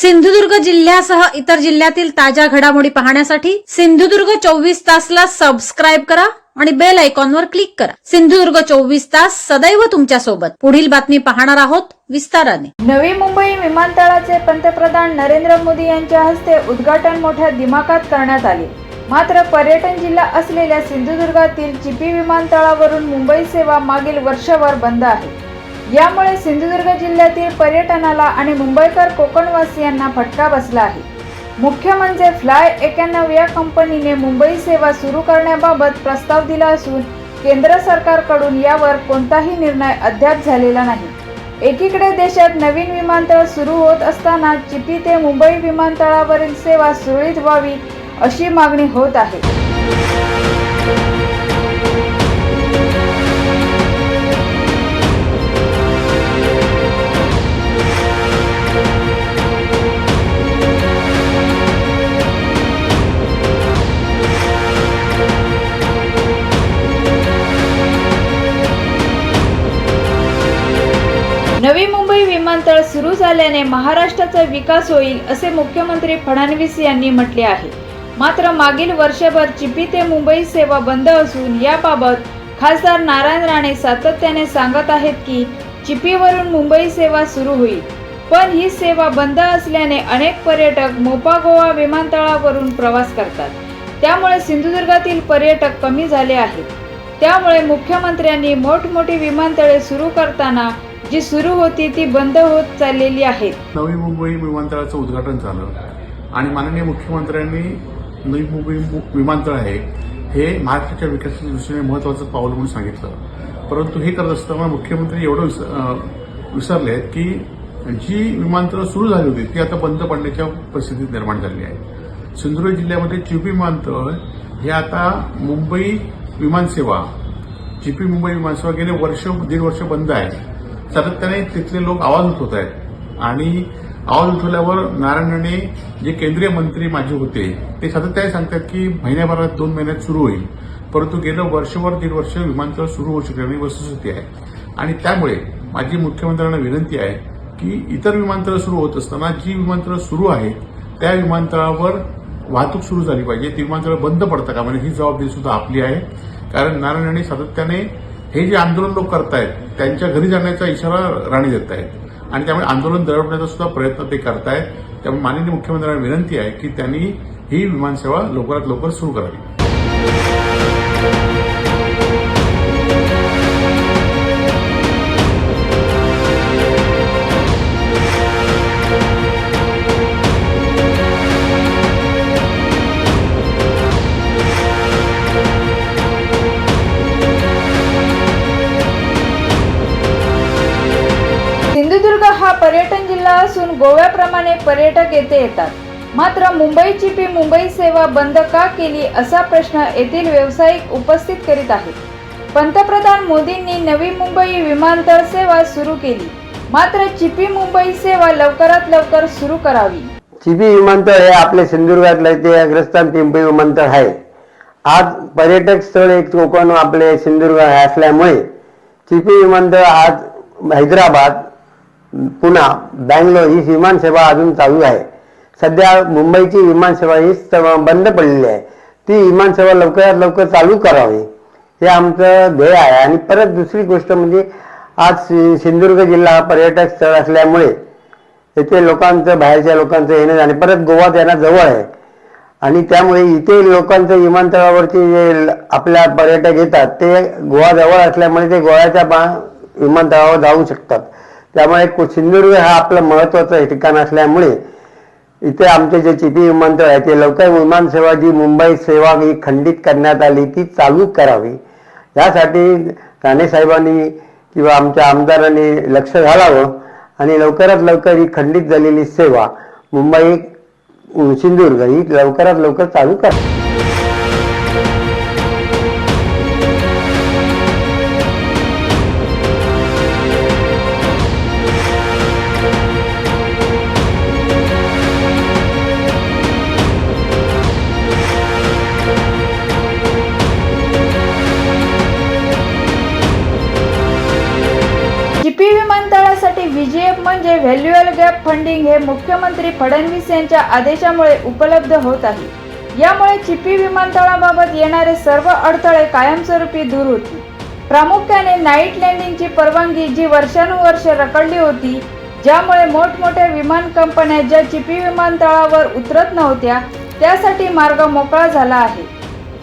सिंधुदुर्ग जिल्ह्यासह इतर जिल्ह्यातील ताज्या घडामोडी पाहण्यासाठी सिंधुदुर्ग चोवीस तासला सबस्क्राईब करा आणि बेल आयकॉनवर क्लिक करा. सिंधुदुर्ग चोवीस तास सदैव तुमच्यासोबत. पुढील बातमी पाहणार आहोत विस्ताराने. नवी मुंबई विमानतळाचे पंतप्रधान नरेंद्र मोदी यांच्या हस्ते उद्घाटन मोठ्या दिमाखात करण्यात आले. मात्र पर्यटन जिल्हा असलेल्या सिंधुदुर्गातील चिपी विमानतळावरून मुंबई सेवा मागील वर्षभर बंद आहे. यामुळे सिंधुदुर्ग जिल्ह्यातील पर्यटनाला आणि मुंबईकर कोकणवासियांना फटका बसला आहे. मुख्य म्हणजे फ्लाय एक्याण्णव या कंपनीने मुंबई सेवा सुरू करण्याबाबत प्रस्ताव दिला असून केंद्र सरकारकडून यावर कोणताही निर्णय अद्याप झालेला नाही. एकीकडे देशात नवीन विमानतळ सुरू होत असताना चिपी ते मुंबई विमानतळावरील सेवा सुरळीत व्हावी अशी मागणी होत आहे. नवी मुंबई विमानतळ सुरू झाल्याने महाराष्ट्राचा विकास होईल असे मुख्यमंत्री फडणवीस यांनी म्हटले आहे. मात्र मागील वर्षभर चिपी ते मुंबई सेवा बंद असून याबाबत खासदार नारायण राणे सातत्याने सांगत आहेत की चिपीवरून मुंबई सेवा सुरू होईल. पण ही सेवा बंद असल्याने अनेक पर्यटक मोपा गोवा विमानतळावरून प्रवास करतात. त्यामुळे सिंधुदुर्गातील पर्यटक कमी झाले आहेत. त्यामुळे मुख्यमंत्र्यांनी मोठमोठी विमानतळे सुरू करताना जी सुरू होती ती बंद होत चाललेली आहेत नवी मुंबई विमानतळाचं उद्घाटन झालं. आणि माननीय मुख्यमंत्र्यांनी नवी मुंबई विमानतळ आहे हे महाराष्ट्राच्या विकासाच्या दृष्टीने महत्वाचं पाऊल म्हणून सांगितलं. परंतु हे करत असताना मुख्यमंत्री एवढं विस- विसरले आहेत की जी विमानतळं सुरू झाली होती ती आता बंद पडण्याच्या परिस्थितीत निर्माण झाली आहे. सिंधुदुर्ग जिल्ह्यामध्ये चिपी विमानतळ हे आता मुंबई विमानसेवा चिपी मुंबई विमानसेवा गेले वर्ष दीड वर्ष बंद आहे. सातत्याने तिथले लोक आवाज उठवत आहेत. आणि आवाज उठवल्यावर नारायण राणे जे केंद्रीय मंत्री माझे होते ते सातत्याने सांगतात की महिन्याभरात दोन महिन्यात सुरू होईल. परंतु गेलं वर्षभर दीड वर्ष विमानतळ सुरू होऊ शकले नाही वस्तुस्थिती आहे. आणि त्यामुळे माझी मुख्यमंत्र्यांना विनंती आहे की इतर विमानतळ सुरू होत असताना जी विमानतळ सुरू आहेत त्या विमानतळावर वाहतूक सुरू झाली पाहिजे. ती विमानतळ बंद पडतं का? म्हणजे ही जबाबदारी सुद्धा आपली आहे. कारण नारायण राणे सातत्याने हे जे आंदोलन लोक करतायत त्यांच्या घरी जाण्याचा इशारा राणे देत आहेत आणि त्यामुळे आंदोलन दडवण्याचा सुद्धा प्रयत्न ते करतायत. त्यामुळे माननीय मुख्यमंत्र्यांना विनंती आहे की त्यांनी ही विमानसेवा लवकरात लवकर सुरू करावी. प्रमाणे पर्यटक येथे येतात. मात्र मुंबई चिपी मुंबई सेवा बंद का केली असा प्रश्न येथील व्यावसायिक उपस्थित करीत आहेत. पंतप्रधान मोदींनी नवी मुंबई विमानतळ सेवा सुरू केली. मात्र चिपी मुंबई सेवा लवकरात लवकर सुरू करावी. चिपी विमानतळ हे आपले सिंधुदुर्गातलं ते अग्रस्थान पिंपरी विमानतळ आहे. आज पर्यटक स्थळ एक कोकण आपले सिंधुदुर्ग असल्यामुळे चिपी विमानतळ आज हैदराबाद पुणा बँगलोर ही विमानसेवा अजून चालू आहे. सध्या मुंबईची विमानसेवा ही बंद पडलेली आहे. ती विमानसेवा लवकरात लवकर चालू करावी हे आमचं ध्येय आहे. आणि परत दुसरी गोष्ट म्हणजे आज सिंधुदुर्ग जिल्हा हा पर्यटक स्थळ असल्यामुळे येथे लोकांचं बाहेरच्या लोकांचं येणं आणि परत गोवा त्यांना जवळ आहे. आणि त्यामुळे इथे लोकांचं विमानतळावरती जे आपल्या पर्यटक येतात ते गोवा जवळ असल्यामुळे ते गोव्याच्या बा विमानतळावर जाऊ शकतात. त्यामुळे सिंधुदुर्ग हा आपलं महत्वाचं ठिकाण असल्यामुळे. इथे आमचे जे चिपी विमानतळ आहे ते लवकर विमान सेवा जी मुंबई सेवा ही खंडित करण्यात आली ती चालू करावी. यासाठी राणे साहेबांनी किंवा आमच्या आमदारांनी लक्ष घालावं आणि लवकरात लवकर ही खंडित झालेली सेवा मुंबई सिंधुदुर्ग ही लवकरात लवकर चालू करावी. चिपी व्हीजीएफ म्हणजे व्हॅल्युअल गॅप फंडिंग हे मुख्यमंत्री फडणवीस यांच्या आदेशामुळे उपलब्ध होत आहे. यामुळे चिपी विमानतळाबाबत येणारे सर्व अडथळे कायमस्वरूपी दूर होतील. प्रामुख्याने नाईट लँडिंगची परवानगी जी वर्षानुवर्ष रखडली होती ज्यामुळे मोठमोठ्या विमान कंपन्या ज्या चिपी विमानतळावर उतरत नव्हत्या त्यासाठी मार्ग मोकळा झाला आहे.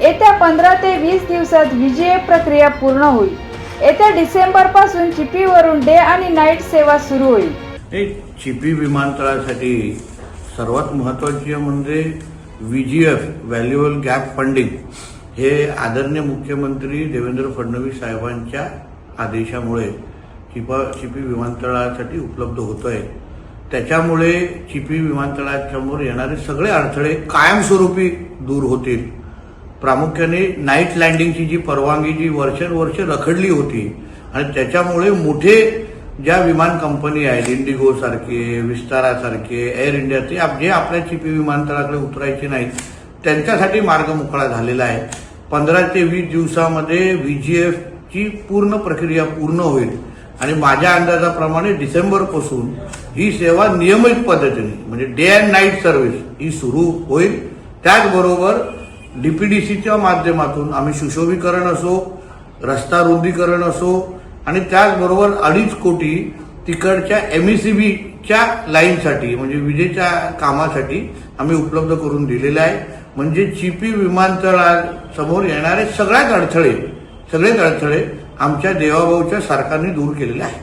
येत्या पंधरा ते वीस दिवसात विजय प्रक्रिया पूर्ण होईल. येत्या डिसेंबरपासून चिपीवरून डे आणि नाईट सेवा सुरू होईल. हे चिपी विमानतळासाठी सर्वात महत्त्वाची म्हणजे व्ही जी एफ व्हॅल्युअल गॅप फंडिंग हे आदरणीय मुख्यमंत्री देवेंद्र फडणवीस साहेबांच्या आदेशामुळे चिपा चिपी विमानतळासाठी उपलब्ध होत आहे त्याच्यामुळे चिपी विमानतळासमोर येणारे सगळे अडथळे कायमस्वरूपी दूर होतील. प्रामुख्याने नाईट लँडिंगची जी परवानगी जी वर्षानुवर्ष रखडली होती आणि त्याच्यामुळे मोठे ज्या विमान कंपनी आहेत इंडिगो सारखे विस्तारासारखे एअर इंडिया ते आप- जे आपल्या चिपी विमानतळाकडे उतरायचे नाहीत त्यांच्यासाठी मार्ग मोकळा झालेला आहे. पंधरा ते वीस दिवसामध्ये व्ही जी एफची पूर्ण प्रक्रिया पूर्ण होईल. आणि माझ्या अंदाजाप्रमाणे डिसेंबरपासून ही सेवा नियमित पद्धतीने म्हणजे डे अँड नाईट सर्व्हिस ही सुरू होईल. त्याचबरोबर डीपीडीसीच्या माध्यमातून आम्ही सुशोभीकरण असो रस्ता रुंदीकरण असो आणि त्याचबरोबर अडीच कोटी तिकडच्या एमईसीबीच्या लाईनसाठी म्हणजे विजेच्या कामासाठी आम्ही उपलब्ध करून दिलेलं आहे. म्हणजे चिपी विमानतळासमोर येणारे सगळ्याच अडथळे सगळेच अडथळे आमच्या देवाभाऊच्या सरकारने दूर केलेले आहेत.